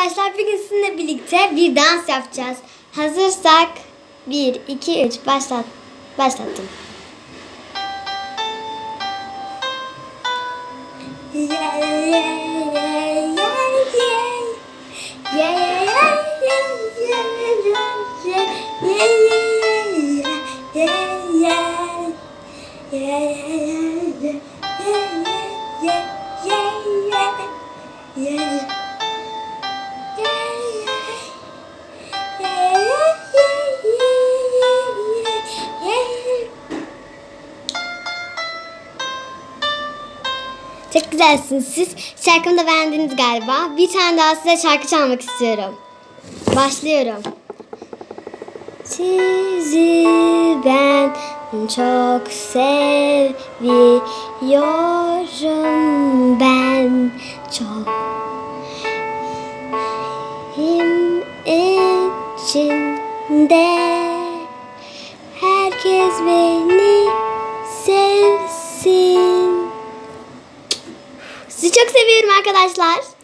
arkadaşlar bugün sizinle birlikte bir dans yapacağız. Hazırsak 1, 2, 3 başlat. Başlattım. Çok güzelsiniz siz. Şarkımı da beğendiniz galiba. Bir tane daha size şarkı çalmak istiyorum. Başlıyorum. Sizi ben çok seviyorum ben çok Him içinde herkes beni sevsin. Sizi çok seviyorum arkadaşlar.